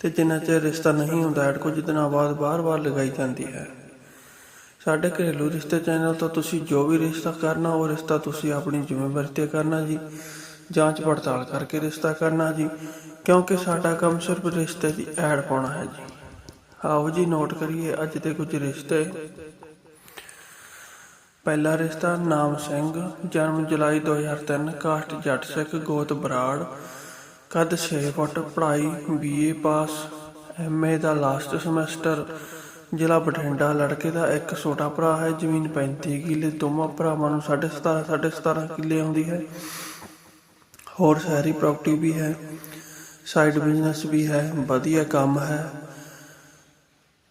ਤੇ ਜਿੰਨਾ ਚਿਰ ਰਿਸ਼ਤਾ ਨਹੀਂ ਹੁੰਦਾ, ਐਡ ਕੁਝ ਦਿਨਾਂ ਬਾਅਦ ਬਾਰ-ਬਾਰ ਲਗਾਈ ਜਾਂਦੀ ਹੈ। ਸਾਡੇ ਘਰੇਲੂ ਰਿਸ਼ਤੇ ਚੈਨਲ ਤੋਂ ਤੁਸੀਂ ਜੋ ਵੀ ਰਿਸ਼ਤਾ ਕਰਨਾ, ਉਹ ਰਿਸ਼ਤਾ ਤੁਸੀਂ ਆਪਣੀ ਜ਼ਿੰਮੇਵਾਰੀ ਤੇ ਕਰਨਾ ਜੀ। ਜਾਂਚ ਪੜਤਾਲ ਕਰਕੇ ਰਿਸ਼ਤਾ ਕਰਨਾ ਜੀ, ਕਿਉਂਕਿ ਸਾਡਾ ਕੰਮ ਸਿਰਫ ਰਿਸ਼ਤੇ ਦੀ ਐਡ ਪਾਉਣਾ ਹੈ ਜੀ। ਆਓ ਜੀ ਨੋਟ ਕਰੀਏ ਅੱਜ ਦੇ ਕੁਝ ਰਿਸ਼ਤੇ। ਪਹਿਲਾ ਰਿਸ਼ਤਾ, ਨਾਮ ਸਿੰਘ, ਜਨਮ ਜੁਲਾਈ 2003 ਕਾਸਟ ਜੱਟ ਸਿੱਖ, ਗੋਤ ਬਰਾੜ। ਕੱਦ 6 ਫੁੱਟ ਪੜ੍ਹਾਈ ਬੀਏ ਪਾਸ ਐਮਏ ਦਾ ਲਾਸਟ ਸਮੈਸਟਰ ਜ਼ਿਲ੍ਹਾ ਬਠਿੰਡਾ, ਲੜਕੇ ਦਾ ਇੱਕ ਛੋਟਾ ਭਰਾ ਹੈ, ਜ਼ਮੀਨ 35 ਕਿੱਲੇ, ਦੋਵਾਂ ਭਰਾਵਾਂ ਨੂੰ 17.5 17.5 ਕਿੱਲੇ ਆਉਂਦੀ ਹੈ। ਹੋਰ ਸ਼ਹਿਰੀ ਪ੍ਰਾਪਰਟੀ ਵੀ ਹੈ ਸਾਈਡ ਬਿਜ਼ਨਸ ਵੀ ਹੈ, ਵਧੀਆ ਕੰਮ ਹੈ।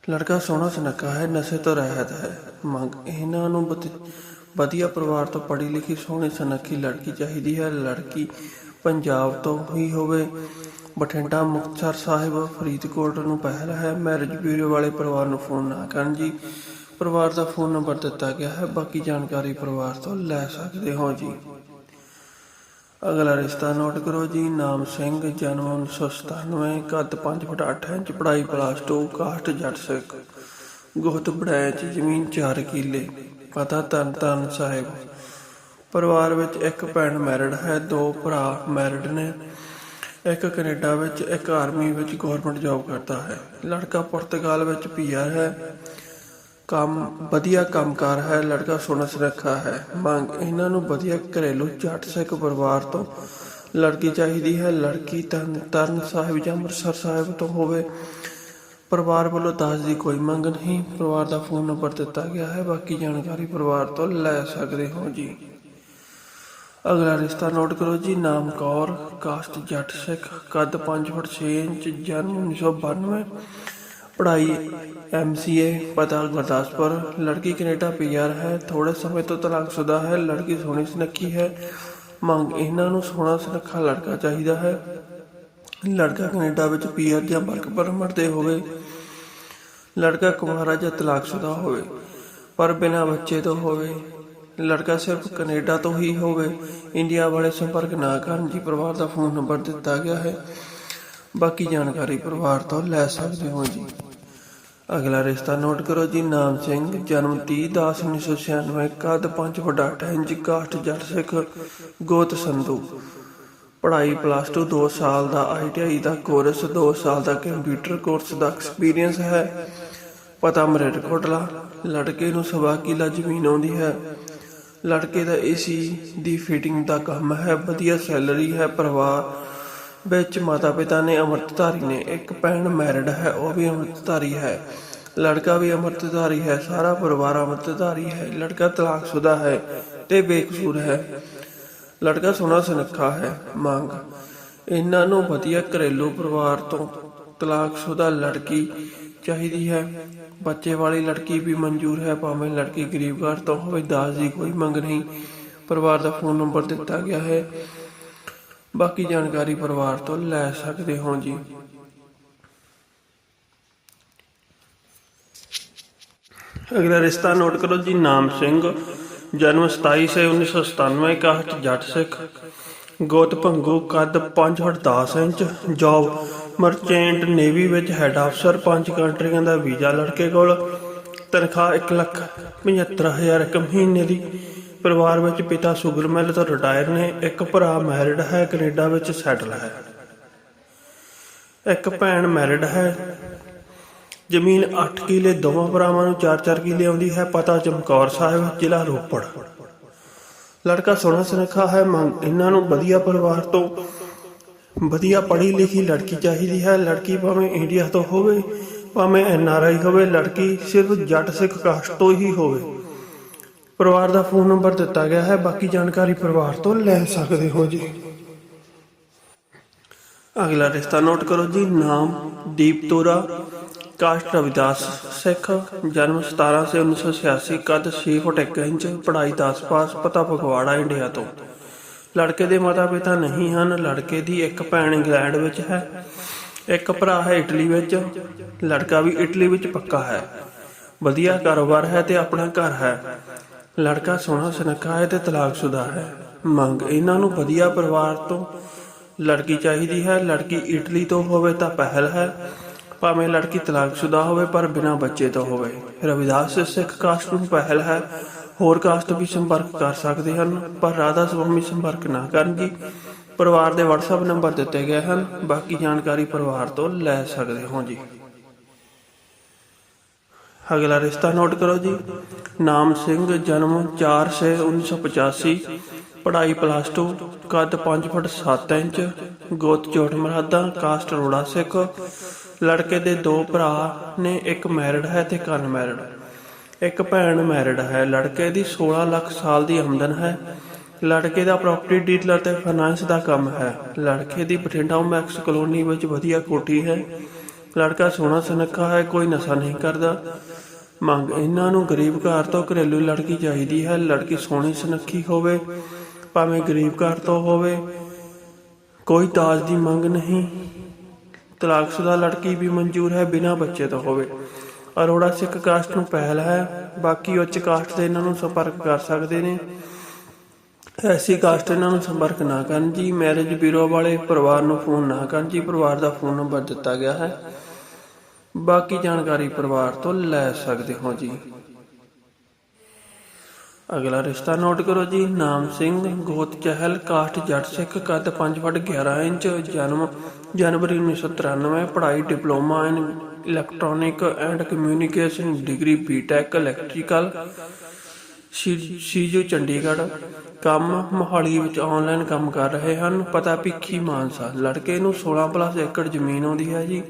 ਲੜਕਾ ਸੋਹਣਾ ਸੁਨੱਖਾ ਹੈ, ਨਸ਼ੇ ਤੋਂ ਰਹਿਤ ਹੈ, ਮੰਗ ਇਹਨਾਂ ਨੂੰ ਵਧੀਆ ਪਰਿਵਾਰ ਤੋਂ ਪੜ੍ਹੀ ਲਿਖੀ ਸੋਹਣੀ ਸੁਨੱਖੀ ਲੜਕੀ ਚਾਹੀਦੀ ਹੈ। ਲੜਕੀ ਪੰਜਾਬ ਤੋਂ ਹੀ ਹੋਵੇ। ਬਠਿੰਡਾ ਮੁਕਤਸਰ ਸਾਹਿਬ, ਫਰੀਦਕੋਟ ਨੂੰ ਪਹਿਲ ਹੈ। ਮੈਰਿਜ ਬਿਊਰੋ ਵਾਲੇ ਪਰਿਵਾਰ ਨੂੰ ਫੋਨ ਨਾ ਕਰਨ ਜੀ। ਪਰਿਵਾਰ ਦਾ ਫੋਨ ਨੰਬਰ ਦਿੱਤਾ ਗਿਆ ਹੈ। ਬਾਕੀ ਜਾਣਕਾਰੀ ਪਰਿਵਾਰ ਤੋਂ ਲੈ ਸਕਦੇ ਹੋ ਜੀ। ਅਗਲਾ ਰਿਸ਼ਤਾ ਨੋਟ ਕਰੋ ਜੀ। ਨਾਮ ਸਿੰਘ, ਜਨਮ 1997 ਕੱਦ 5 ਫੁੱਟ 8 ਇੰਚ, ਪੜ੍ਹਾਈ ਪਲੱਸ 2 ਕਾਸਟ ਜੱਟ ਸਿੱਖ। ਗੁਹਤ ਬੜਾਇ ਜ਼ਮੀਨ 4 ਕਿੱਲੇ। ਪਤਾ ਤਨ ਤਨ ਸਾਹਿਬ। ਪਰਿਵਾਰ ਵਿੱਚ ਇੱਕ ਭੈਣ ਮੈਰਿਡ ਹੈ, ਦੋ ਭਰਾ ਮੈਰਿਡ ਨੇ। ਇੱਕ ਕੈਨੇਡਾ ਵਿੱਚ, ਇੱਕ ਆਰਮੀ ਵਿੱਚ ਗਵਰਨਮੈਂਟ ਜੌਬ ਕਰਦਾ ਹੈ। ਲੜਕਾ ਪੁਰਤਗਾਲ ਵਿੱਚ ਪੀਆਰ ਹੈ। ਕੰਮ, ਵਧੀਆ ਕੰਮਕਾਰ ਹੈ। ਲੜਕਾ ਸੋਹਣਾ ਸੁਨੱਖਾ ਹੈ। ਮੰਗ, ਇਹਨਾਂ ਨੂੰ ਵਧੀਆ ਘਰੇਲੂ ਜੱਟ ਸਿੱਖ ਪਰਿਵਾਰ ਤੋਂ ਲੜਕੀ ਚਾਹੀਦੀ ਹੈ। ਲੜਕੀ ਤਰਨ ਤਰਨ ਸਾਹਿਬ ਜਾਂ ਅੰਮ੍ਰਿਤਸਰ ਸਾਹਿਬ ਤੋਂ ਹੋਵੇ। ਪਰਿਵਾਰ ਵੱਲੋਂ ਦਾਜ ਦੀ ਕੋਈ ਮੰਗ ਨਹੀਂ। ਪਰਿਵਾਰ ਦਾ ਫੋਨ ਨੰਬਰ ਦਿੱਤਾ ਗਿਆ ਹੈ। ਬਾਕੀ ਜਾਣਕਾਰੀ ਪਰਿਵਾਰ ਤੋਂ ਲੈ ਸਕਦੇ ਹੋ ਜੀ। ਅਗਲਾ ਰਿਸ਼ਤਾ ਨੋਟ ਕਰੋ ਜੀ, ਨਾਮ ਕੌਰ, ਕਾਸਟ ਜੱਟ ਸਿੱਖ, ਕੱਦ 5 ਫੁੱਟ 6 ਇੰਚ, ਜਨਮ 1992 ਪੜ੍ਹਾਈ ਐਮਸੀਏ ਪਤਾ ਗੁਰਦਾਸਪੁਰ। ਲੜਕੀ ਕੈਨੇਡਾ ਪੀਆਰ ਹੈ ਥੋੜੇ ਸਮੇਂ ਤੋਂ ਤਲਾਕਸ਼ੁਦਾ ਹੈ, ਲੜਕੀ ਸੋਹਣੀ ਸੁਨੱਖੀ ਹੈ। ਮੰਗ, ਇਹਨਾਂ ਨੂੰ ਸੋਹਣਾ ਸੁਨੱਖਾ ਲੜਕਾ ਚਾਹੀਦਾ ਹੈ। ਲੜਕਾ ਕੈਨੇਡਾ ਵਿੱਚ ਪੀਆਰ ਜਾਂ ਵਰਕ ਪਰਮਿਟ ਤੇ ਹੋਵੇ, ਲੜਕਾ ਕੁਮਾਰਾ ਜਾਂ ਤਲਾਕਸ਼ੁਦਾ ਹੋਵੇ, ਪਰ ਬਿਨਾਂ ਬੱਚੇ ਤੋਂ ਹੋਵੇ। ਲੜਕਾ ਸਿਰਫ ਕੈਨੇਡਾ ਤੋਂ ਹੀ ਹੋਵੇ, ਇੰਡੀਆ ਵਾਲੇ ਸੰਪਰਕ ਨਾ ਕਰਨ ਜੀ ਪਰਿਵਾਰ ਦਾ ਫੋਨ ਨੰਬਰ ਦਿੱਤਾ ਗਿਆ ਹੈ। ਬਾਕੀ ਜਾਣਕਾਰੀ ਪਰਿਵਾਰ ਤੋਂ ਲੈ ਸਕਦੇ ਹੋ ਜੀ। ਅਗਲਾ ਰਿਸ਼ਤਾ ਨੋਟ ਕਰੋ ਜੀ, ਨਾਮ ਸਿੰਘ, ਜਨਮ 30 10 1996 ਕੱਦ 5 ਫੁੱਟ 8 ਇੰਚ ਕਾਸਟ ਜੱਟ ਸਿੱਖ, ਗੋਤ ਸੰਧੂ। ਪੜ੍ਹਾਈ ਪਲੱਸ 2 2 ਸਾਲ ਦਾ ਆਈਟੀਆਈ ਦਾ ਕੋਰਸ 2 ਸਾਲ ਦਾ ਕੰਪਿਊਟਰ ਕੋਰਸ ਦਾ ਐਕਸਪੀਰੀਅੰਸ ਹੈ। ਪਤਾ ਮਰੇਟ ਕੋਟਲਾ, ਲੜਕੇ ਨੂੰ ਸਵਾ ਕਿੱਲਾ ਜ਼ਮੀਨ ਆਉਂਦੀ ਹੈ। ਲੜਕੇ ਦਾ ਏਸੀ ਦੀ ਫਿਟਿੰਗ ਦਾ ਕੰਮ ਹੈ, ਵਧੀਆ ਸੈਲਰੀ ਹੈ, ਪਰਿਵਾਰ ਵਿੱਚ ਮਾਤਾ ਪਿਤਾ ਨੇ ਅੰਮ੍ਰਿਤਧਾਰੀ ਨੇ ਇੱਕ ਭੈਣ ਮੈਰਿਡ ਹੈ, ਉਹ ਵੀ ਅੰਮ੍ਰਿਤਧਾਰੀ ਹੈ। ਲੜਕਾ ਵੀ ਅੰਮ੍ਰਿਤਧਾਰੀ ਹੈ, ਸਾਰਾ ਪਰਿਵਾਰ ਅੰਮ੍ਰਿਤਧਾਰੀ ਹੈ। ਲੜਕਾ ਤਲਾਕਸ਼ੁਦਾ ਹੈ ਤੇ ਬੇਕਸੂਰ ਹੈ। ਲੜਕਾ ਸੋਹਣਾ ਸੁਨੱਖਾ ਹੈ, ਮੰਗ। ਇਹਨਾਂ ਨੂੰ ਵਧੀਆ ਘਰੇਲੂ ਪਰਿਵਾਰ ਤੋਂ ਤਲਾਕਸ਼ੁਦਾ ਲੜਕੀ ਚਾਹੀਦੀ ਹੈ। ਬੱਚੇ ਵਾਲੀ ਲੜਕੀ ਵੀ ਮਨਜ਼ੂਰ ਹੈ, ਭਾਵੇਂ ਲੜਕੀ ਗਰੀਬ ਘਰ ਤੋਂ ਹੋਵੇ ਦਾਜ ਦੀ ਕੋਈ ਮੰਗ ਨਹੀਂ। ਪਰਿਵਾਰ ਦਾ ਫੋਨ ਨੰਬਰ ਦਿੱਤਾ ਗਿਆ ਹੈ। ਬਾਕੀ ਜਾਣਕਾਰੀ ਪਰਿਵਾਰ ਤੋਂ ਲੈ ਸਕਦੇ ਹੋ ਜੀ। ਅਗਲਾ ਰਿਸ਼ਤਾ ਨੋਟ ਕਰੋ ਜੀ, ਨਾਮ ਸਿੰਘ, ਜਨਮ 27 ਸੇ 1997 ਕਾਸਟ ਜੱਟ ਸਿੱਖ। ਗੋਤ ਭੰਗੂ ਕੱਦ 5 foot 10 inch, job merchant navy ਵਿੱਚ ਹੈੱਡ ਅਫਸਰ ਪੰਜ ਕੰਟਰੀਆਂ ਦਾ ਵੀਜ਼ਾ ਲੜਕੇ ਕੋਲ। ਤਨਖਾਹ 1 ਲੱਖ 75000 ਇੱਕ ਮਹੀਨੇ ਦੀ। ਪਰਿਵਾਰ ਵਿੱਚ ਪਿਤਾ ਸ਼ੂਗਰ ਮਿਲ ਤੋਂ ਰਿਟਾਇਰ ਨੇ, ਇੱਕ ਭਰਾ ਮੈਰਿਡ ਹੈ, ਕੈਨੇਡਾ ਵਿੱਚ ਸੈਟਲ ਹੈ। ਇੱਕ ਭੈਣ ਮੈਰਿਡ ਹੈ। ਜ਼ਮੀਨ 8 ਕਿੱਲੇ, ਦੋਵਾਂ ਭਰਾਵਾਂ ਨੂੰ 4-4 ਕਿਲੇ ਆਉਂਦੀ ਹੈ, ਪਤਾ ਚਮਕੌਰ ਸਾਹਿਬ, ਜ਼ਿਲ੍ਹਾ ਰੋਪੜ। ਲੜਕਾ ਸੋਹਣਾ ਸੁਨੱਖਾ ਹੈ ਮੰਗ ਇਹਨਾਂ ਨੂੰ ਵਧੀਆ ਪਰਿਵਾਰ ਤੋਂ ਵਧੀਆ ਪੜ੍ਹੀ ਲਿਖੀ ਲੜਕੀ ਚਾਹੀਦੀ ਹੈ। ਲੜਕੀ ਭਾਵੇਂ ਇੰਡੀਆ ਤੋਂ ਹੋਵੇ, ਭਾਵੇਂ ਐਨਆਰਆਈ ਹੋਵੇ, ਲੜਕੀ ਸਿਰਫ ਜੱਟ ਸਿੱਖ ਕਾਸਟ ਤੋਂ ਹੀ ਹੋਵੇ। ਪਰਿਵਾਰ ਦਾ ਫੋਨ ਨੰਬਰ ਦਿੱਤਾ ਗਿਆ ਹੈ। ਬਾਕੀ ਜਾਣਕਾਰੀ ਪਰਿਵਾਰ ਤੋਂ ਲੈ ਸਕਦੇ ਹੋ ਜੀ। ਅਗਲਾ ਰਿਸ਼ਤਾ ਨੋਟ ਕਰੋ ਜੀ। ਨਾਮ ਦੀਪ ਤੋਰਾ ਕਾਸਟ ਰਵਿਦਾਸ ਸਿੱਖ, ਜਨਮ 17 ਸੇ 1986 ਕੱਦ 6 ਫੁੱਟ 1 ਇੰਚ, ਪੜ੍ਹਾਈ 10 ਪਾਸ, ਪਤਾ ਫਗਵਾੜਾ ਇੰਡੀਆ ਤੋਂ। ਲੜਕੇ ਦੇ ਮਾਤਾ ਪਿਤਾ ਨਹੀਂ ਹਨ, ਲੜਕੇ ਦੀ ਇੱਕ ਭੈਣ ਇੰਗਲੈਂਡ ਵਿੱਚ ਹੈ, ਇੱਕ ਭਰਾ ਹੈ ਇਟਲੀ ਵਿੱਚ, ਲੜਕਾ ਵੀ ਇਟਲੀ ਵਿੱਚ ਪੱਕਾ ਹੈ। ਵਧੀਆ ਕਾਰੋਬਾਰ ਹੈ ਤੇ ਆਪਣਾ ਘਰ ਹੈ। ਲੜਕਾ ਸੋਹਣਾ ਸੁਨੱਖਾ ਹੈ ਤੇ ਤਲਾਕਸ਼ੁਦਾ ਹੈ। ਮੰਗ, ਇਹਨਾਂ ਨੂੰ ਵਧੀਆ ਪਰਿਵਾਰ ਤੋਂ ਲੜਕੀ ਚਾਹੀਦੀ ਹੈ। ਲੜਕੀ ਇਟਲੀ ਤੋਂ ਹੋਵੇ ਤਾਂ ਪਹਿਲ ਹੈ। ਭਾਵੇਂ ਲੜਕੀ ਤਲਾਕਸ਼ੁਦਾ ਹੋਵੇ, ਪਰ ਬਿਨਾਂ ਬੱਚੇ ਤੋਂ ਹੋਵੇ। ਰਵਿਦਾਸ ਸਿੱਖ ਕਾਸਟ ਨੂੰ ਪਹਿਲ ਹੈ। ਹੋਰ ਕਾਸਟ ਵੀ ਸੰਪਰਕ ਕਰ ਸਕਦੇ ਹਨ, ਪਰ ਰਾਧਾ ਸੁਆਮੀ ਸੰਪਰਕ ਨਾ ਕਰਨ ਪਰਿਵਾਰ ਦੇ WhatsApp ਨੰਬਰ ਦਿੱਤੇ ਗਏ ਹਨ, ਬਾਕੀ ਜਾਣਕਾਰੀ ਪਰਿਵਾਰ ਤੋਂ ਲੈ ਸਕਦੇ ਹੋ ਜੀ। ਅਗਲਾ ਰਿਸ਼ਤਾ ਨੋਟ ਕਰੋ ਜੀ। ਨਾਮ ਸਿੰਘ, ਜਨਮ 4 ਸੇ 1985 ਪੜ੍ਹਾਈ ਪਲੱਸ 2 ਕੱਦ 5 ਫੁੱਟ 7 ਇੰਚ, ਗੋਤ ਜੋਟ ਮਰਾਦਾ ਕਾਸਟ ਰੋੜਾ ਸਿੱਖ, ਲੜਕੇ ਦੇ ਦੋ ਭਰਾ ਨੇ ਇੱਕ ਮੈਰਿਡ ਹੈ ਤੇ ਇੱਕ ਅਨਮੈਰਿਡ ਇੱਕ ਭੈਣ ਮੈਰਿਡ ਹੈ। ਲੜਕੇ ਦੀ 16 ਲੱਖ ਸਾਲ ਦੀ ਆਮਦਨ ਹੈ। ਲੜਕੇ ਦਾ ਪ੍ਰਾਪਰਟੀ ਡੀਲਰ ਤੇ ਫਾਈਨਾਂਸ ਦਾ ਕੰਮ ਹੈ। ਲੜਕੇ ਦੀ ਬਠਿੰਡਾ ਮੈਕਸ ਕਲੋਨੀ ਵਿੱਚ ਵਧੀਆ ਕੋਠੀ ਹੈ। ਲੜਕਾ ਸੋਹਣਾ ਸੁਨੱਖਾ ਹੈ, ਕੋਈ ਨਸ਼ਾ ਨਹੀਂ ਕਰਦਾ। ਮੰਗ, ਇਹਨਾਂ ਨੂੰ ਗਰੀਬ ਘਰ ਤੋਂ ਘਰੇਲੂ ਲੜਕੀ ਚਾਹੀਦੀ ਹੈ। ਲੜਕੀ ਸੋਹਣੀ ਸੁਨੱਖੀ ਹੋਵੇ, ਭਾਵੇਂ ਗਰੀਬ ਘਰ ਤੋਂ ਹੋਵੇ, ਕੋਈ ਦਾਜ ਦੀ ਮੰਗ ਨਹੀਂ। ਤਲਾਕਸ਼ੁਦਾ ਲੜਕੀ ਵੀ ਮਨਜ਼ੂਰ ਹੈ, ਬਿਨਾਂ ਬੱਚੇ ਤੋਂ ਹੋਵੇ। ਅਰੋੜਾ ਸਿੱਖ ਕਾਸਟ ਨੂੰ ਪਹਿਲ ਹੈ, ਬਾਕੀ ਉੱਚ ਕਾਸਟ ਦੇ ਇਹਨਾਂ ਨੂੰ ਸੰਪਰਕ ਕਰ ਸਕਦੇ ਨੇ। ਐਸੀ ਕਾਸਟ ਇਹਨਾਂ ਨੂੰ ਸੰਪਰਕ ਨਾ ਕਰਨ ਜੀ ਮੈਰਿਜ ਬਿਊਰੋ ਵਾਲੇ ਪਰਿਵਾਰ ਨੂੰ ਫੋਨ ਨਾ ਕਰਨ ਜੀ, ਪਰਿਵਾਰ ਦਾ ਫੋਨ ਨੰਬਰ ਦਿੱਤਾ ਗਿਆ ਹੈ। ਬਾਕੀ ਜਾਣਕਾਰੀ ਪਰਿਵਾਰ ਤੋਂ ਲੈ ਸਕਦੇ ਹੋ ਜੀ। ਅਗਲਾ ਰਿਸ਼ਤਾ ਨੋਟ ਕਰੋ ਜੀ, ਨਾਮ ਸਿੰਘ, ਗੋਤ ਚਹਿਲ ਕਾਸਟ ਜੱਟ ਸਿੱਖ, ਕੱਦ 5 ਫੁੱਟ 11 ਇੰਚ, ਜਨਮ ਜਨਵਰੀ 1993 ਪੜ੍ਹਾਈ diploma in electronic and communication degree BTech electrical ਸੀਜੂ Chandigarh. ਕੰਮ ਮੋਹਾਲੀ ਵਿੱਚ ਆਨਲਾਈਨ ਕੰਮ ਕਰ ਰਹੇ ਹਨ। ਪਤਾ ਭਿੱਖੀ ਮਾਨਸਾ। ਲੜਕੇ ਨੂੰ 16 ਏਕੜ ਜ਼ਮੀਨ ਆਉਂਦੀ ਹੈ ਜੀ।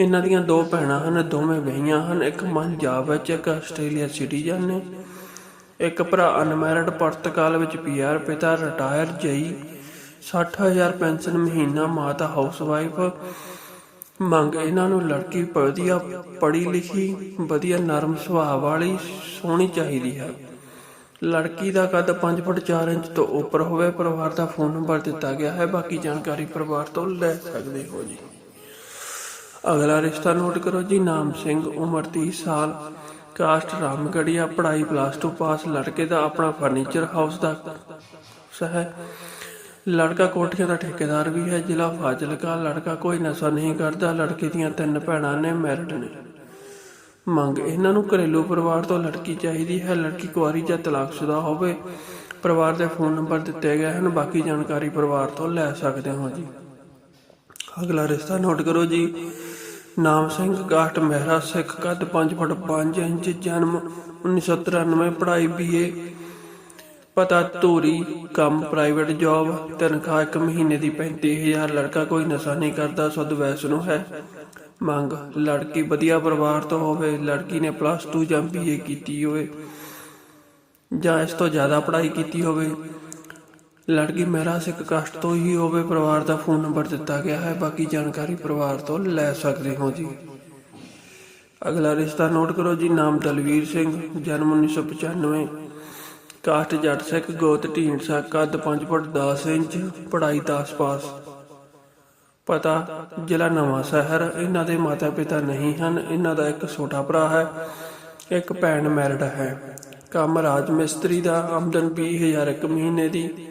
ਇਹਨਾਂ ਦੀਆਂ ਦੋ ਭੈਣਾਂ ਹਨ। ਦੋਵੇਂ ਵਿਆਹੀਆਂ ਹਨ। ਇੱਕ ਪੰਜਾਬ ਵਿੱਚ, ਇੱਕ ਆਸਟ੍ਰੇਲੀਆ ਸਿਟੀਜ਼ਨ ਨੇ। ਇੱਕ ਭਰਾ ਅਨਮੈਰਿਡ ਪੁਰਤਗਾਲ ਵਿੱਚ ਪੀਆਰ ਪਿਤਾ ਰਿਟਾਇਰ ਜਈ। 60000 ਪੈਨਸ਼ਨ ਮਹੀਨਾ, ਮਾਤਾ ਹਾਊਸਵਾਈਫ ਮੰਗ ਇਹਨਾਂ ਨੂੰ ਲੜਕੀ ਵਧੀਆ ਪੜ੍ਹੀ ਲਿਖੀ, ਵਧੀਆ ਨਰਮ ਸੁਭਾਅ ਵਾਲੀ ਸੋਹਣੀ ਚਾਹੀਦੀ ਹੈ। ਲੜਕੀ ਦਾ ਕੱਦ 5 ਫੁੱਟ 4 ਇੰਚ ਤੋਂ ਉੱਪਰ ਹੋਵੇ, ਪਰਿਵਾਰ ਦਾ ਫੋਨ ਨੰਬਰ ਦਿੱਤਾ ਗਿਆ ਹੈ। ਬਾਕੀ ਜਾਣਕਾਰੀ ਪਰਿਵਾਰ ਤੋਂ ਲੈ ਸਕਦੇ ਹੋ ਜੀ। ਅਗਲਾ ਰਿਸ਼ਤਾ ਨੋਟ ਕਰੋ ਜੀ, ਨਾਮ ਸਿੰਘ, ਉਮਰ 30 ਸਾਲ, ਕਾਸਟ ਰਾਮਗੜੀਆ ਪੜ੍ਹਾਈ ਪਲੱਸ 2 ਪਾਸ ਲੜਕੇ ਦਾ ਆਪਣਾ ਫਰਨੀਚਰ ਹਾਊਸ ਦਾ ਹੈ। ਲੜਕਾ ਕੋਠੀਆਂ ਦਾ ਠੇਕੇਦਾਰ ਵੀ ਹੈ, ਜ਼ਿਲ੍ਹਾ ਫਾਜ਼ਿਲਕਾ। ਲੜਕਾ ਕੋਈ ਨਸ਼ਾ ਨਹੀਂ ਕਰਦਾ, ਲੜਕੇ ਦੀਆਂ ਤਿੰਨ ਭੈਣਾਂ ਨੇ ਮੈਰਿਡ ਨੇ। ਮੰਗ, ਇਹਨਾਂ ਨੂੰ ਘਰੇਲੂ ਪਰਿਵਾਰ ਤੋਂ ਲੜਕੀ ਚਾਹੀਦੀ ਹੈ। ਲੜਕੀ ਕੁਆਰੀ ਜਾਂ ਤਲਾਕਸ਼ੁਦਾ ਹੋਵੇ, ਪਰਿਵਾਰ ਦੇ ਫੋਨ ਨੰਬਰ ਦਿੱਤੇ ਗਏ ਹਨ। ਬਾਕੀ ਜਾਣਕਾਰੀ ਪਰਿਵਾਰ ਤੋਂ ਲੈ ਸਕਦੇ ਹੋ ਜੀ। ਅਗਲਾ ਰਿਸ਼ਤਾ ਨੋਟ ਕਰੋ ਜੀ। ਨਾਮ ਸਿੰਘ ਕਾਟ ਮਹਿਰਾ, ਸਿੱਖ, ਕੱਦ 5 ਫੁੱਟ 5 ਇੰਚ, ਜਨਮ 1993 ਪੜ੍ਹਾਈ ਬੀਏ ਪਤਾ ਧੂਰੀ ਕੰਮ ਪ੍ਰਾਈਵੇਟ ਜੌਬ ਤਨਖਾਹ ਇੱਕ ਮਹੀਨੇ ਦੀ 35000 ਲੜਕਾ ਕੋਈ ਨਸ਼ਾ ਨਹੀਂ ਕਰਦਾ, ਸੁਧ ਵੈਸ਼ਨੂ ਹੈ। ਮੰਗ, ਲੜਕੀ ਵਧੀਆ ਪਰਿਵਾਰ ਤੋਂ ਹੋਵੇ, ਲੜਕੀ ਨੇ ਪਲੱਸ 2 ਜਾਂ ਬੀਏ ਕੀਤੀ ਹੋਵੇ, ਜਾਂ ਇਸ ਤੋਂ ਜ਼ਿਆਦਾ ਪੜ੍ਹਾਈ ਕੀਤੀ ਹੋਵੇ। ਲੜਕੀ ਮਹਿਰਾ ਸਿੱਖ ਕਾਸਟ ਤੋਂ ਹੀ ਹੋਵੇ, ਪਰਿਵਾਰ ਦਾ ਫੋਨ ਨੰਬਰ ਦਿੱਤਾ ਗਿਆ ਹੈ, ਬਾਕੀ ਜਾਣਕਾਰੀ ਪਰਿਵਾਰ ਤੋਂ ਲੈ ਸਕਦੇ ਹੋ ਜੀ। ਅਗਲਾ ਰਿਸ਼ਤਾ ਨੋਟ ਕਰੋ ਜੀ, ਨਾਮ ਦਲਵੀਰ ਸਿੰਘ, ਜਨਮ 1995 ਕਾਸਟ ਜੱਟ ਸਿੱਖ ਗੋਤ ਢੀਂਡਸਾ ਕੱਦ 5 ਫੁੱਟ 10 ਇੰਚ, ਪੜ੍ਹਾਈ 10 ਪਾਸ। ਪਤਾ, ਜ਼ਿਲ੍ਹਾ ਨਵਾਂ ਸ਼ਹਿਰ, ਇਹਨਾਂ ਦੇ ਮਾਤਾ ਪਿਤਾ ਨਹੀਂ ਹਨ, ਇਹਨਾਂ ਦਾ ਇੱਕ ਛੋਟਾ ਭਰਾ ਹੈ, ਇੱਕ ਭੈਣ ਮੈਰਿਡ ਹੈ। ਕੰਮ ਰਾਜ ਮਿਸਤਰੀ ਦਾ ਆਮਦਨ 20000 ਇੱਕ ਮਹੀਨੇ ਦੀ।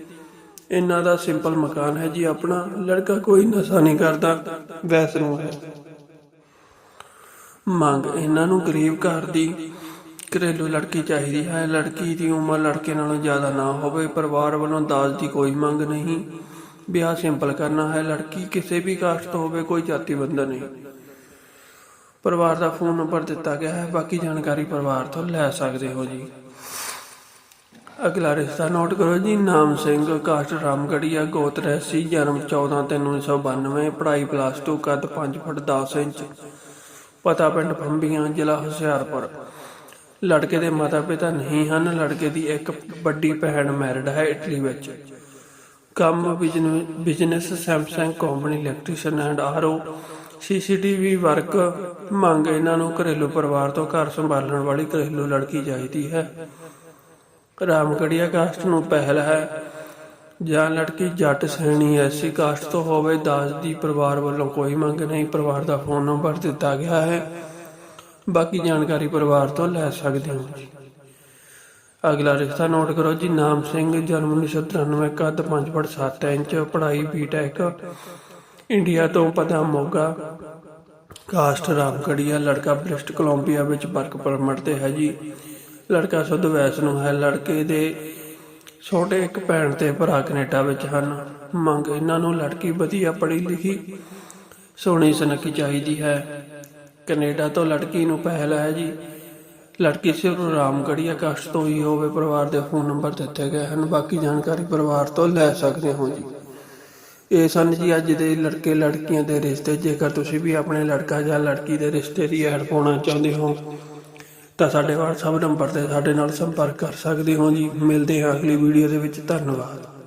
ਇਹਨਾਂ ਦਾ ਸਿੰਪਲ ਮਕਾਨ ਹੈ ਜੀ ਆਪਣਾ, ਲੜਕਾ ਕੋਈ ਨਸ਼ਾ ਨਹੀਂ ਕਰਦਾ ਵੈਸਨੂੰ ਹੈ। ਮੰਗ ਇਹਨਾਂ ਨੂੰ ਗਰੀਬ ਘਰ ਦੀ ਘਰੇਲੂ ਲੜਕੀ ਚਾਹੀਦੀ ਹੈ। ਲੜਕੀ ਦੀ ਉਮਰ ਲੜਕੇ ਨਾਲੋਂ ਜ਼ਿਆਦਾ ਨਾ ਹੋਵੇ। ਪਰਿਵਾਰ ਵੱਲੋਂ ਦਾਜ ਦੀ ਕੋਈ ਮੰਗ ਨਹੀਂ। ਵਿਆਹ ਸਿੰਪਲ ਕਰਨਾ ਹੈ। ਲੜਕੀ ਕਿਸੇ ਵੀ ਕਾਸਟ ਤੋਂ ਹੋਵੇ, ਕੋਈ ਜਾਤੀ ਬੰਧਨ ਨਹੀਂ। ਪਰਿਵਾਰ ਦਾ ਫੋਨ ਨੰਬਰ ਦਿੱਤਾ ਗਿਆ ਹੈ। ਬਾਕੀ ਜਾਣਕਾਰੀ ਪਰਿਵਾਰ ਤੋਂ ਲੈ ਸਕਦੇ ਹੋ ਜੀ। ਅਗਲਾ ਰਿਸ਼ਤਾ ਨੋਟ ਕਰੋ ਜੀ। ਨਾਮ ਸਿੰਘ ਕਾਸਟ ਰਾਮਗੜੀਆ ਗੋਤ ਰਹਿਸੀ ਜਨਮ 14 ਤਿੰਨ 1992 ਪੜ੍ਹਾਈ ਪਲੱਸ 2 ਕੱਦ 5 ਫੁੱਟ 10 ਇੰਚ। ਪਤਾ ਪਿੰਡ ਫੰਬੀਆਂ, ਜ਼ਿਲ੍ਹਾ ਹੁਸ਼ਿਆਰਪੁਰ। ਲੜਕੇ ਦੇ ਮਾਤਾ ਪਿਤਾ ਨਹੀਂ ਹਨ। ਲੜਕੇ ਦੀ ਇੱਕ ਵੱਡੀ ਭੈਣ ਮੈਰਿਡ ਹੈ ਇਟਲੀ ਵਿੱਚ। ਕੰਮ business Samsung company electrician and RO CCTV work ਮੰਗ ਇਹਨਾਂ ਨੂੰ ਘਰੇਲੂ ਪਰਿਵਾਰ ਤੋਂ ਘਰ ਸੰਭਾਲਣ ਵਾਲੀ ਘਰੇਲੂ ਲੜਕੀ ਚਾਹੀਦੀ ਹੈ। ਰਾਮਗੜੀਆ ਕਾਸਟ ਨੂੰ ਪਹਿਲ ਹੈ। ਜਾਂ ਲੜਕੀ ਜੱਟ ਸੈਣੀ ਐਸੀ ਕਾਸਟ ਤੋਂ ਹੋਵੇ, ਦਾਜ ਦੀ ਪਰਿਵਾਰ ਵੱਲੋਂ ਕੋਈ ਮੰਗ ਨਹੀਂ। ਪਰਿਵਾਰ ਦਾ ਫੋਨ ਨੰਬਰ ਦਿੱਤਾ ਗਿਆ ਹੈ। ਬਾਕੀ ਜਾਣਕਾਰੀ ਪਰਿਵਾਰ ਤੋਂ ਲੈ ਸਕਦੇ ਹੋ। ਜੀ ਅਗਲਾ ਰਿਸ਼ਤਾ ਨੋਟ ਕਰੋ ਜੀ, ਨਾਮ ਸਿੰਘ, ਜਨਮ 1993 ਕੱਦ 5 ਫੁੱਟ 7 ਇੰਚ, ਪੜ੍ਹਾਈ ਬੀਟੈਕ ਇੰਡੀਆ ਤੋਂ ਪਤਾ ਮੋਗਾ। ਕਾਸਟ ਰਾਮਗੜੀਆ ਲੜਕਾ ਬ੍ਰਿਸਟ ਕੋਲੰਬੀਆ ਵਿੱਚ ਵਰਕ ਪਰਮਿਟ ਤੇ ਹੈ ਜੀ। ਲੜਕਾ ਸੁਧ ਵੈਸ ਨੂੰ ਹੈ, ਲੜਕੇ ਦੇ ਛੋਟੇ ਇੱਕ ਭੈਣ ਤੇ ਭਰਾ ਕੈਨੇਡਾ ਵਿੱਚ ਹਨ। ਮੰਗ, ਇਹਨਾਂ ਨੂੰ ਲੜਕੀ ਵਧੀਆ ਪੜ੍ਹੀ ਲਿਖੀ, ਸੋਹਣੀ ਸੁਨੱਖੀ ਚਾਹੀਦੀ ਹੈ। ਕੈਨੇਡਾ ਤੋਂ ਲੜਕੀ ਨੂੰ ਪਹਿਲ ਹੈ ਜੀ। ਲੜਕੀ ਸਿਰਫ ਰਾਮਗੜੀਆ ਕਾਸਟ ਤੋਂ ਹੀ ਹੋਵੇ ਪਰਿਵਾਰ ਦੇ ਫੋਨ ਨੰਬਰ ਦਿੱਤੇ ਗਏ ਹਨ। ਬਾਕੀ ਜਾਣਕਾਰੀ ਪਰਿਵਾਰ ਤੋਂ ਲੈ ਸਕਦੇ ਹੋ ਜੀ। ਇਹ ਸਨ ਜੀ ਅੱਜ ਦੇ ਲੜਕੇ ਲੜਕੀਆਂ ਦੇ ਰਿਸ਼ਤੇ। ਜੇਕਰ ਤੁਸੀਂ ਵੀ ਆਪਣੇ ਲੜਕਾ ਜਾਂ ਲੜਕੀ ਦੇ ਰਿਸ਼ਤੇ ਦੀ ਐਡ ਪਾਉਣਾ ਚਾਹੁੰਦੇ ਹੋ, ਤਾਂ ਸਾਡੇ WhatsApp ਨੰਬਰ ਤੇ ਸਾਡੇ ਨਾਲ ਸੰਪਰਕ ਕਰ ਸਕਦੇ ਹੋ ਜੀ। ਮਿਲਦੇ ਹਾਂ ਅਗਲੀ ਵੀਡੀਓ ਦੇ ਵਿੱਚ। ਧੰਨਵਾਦ।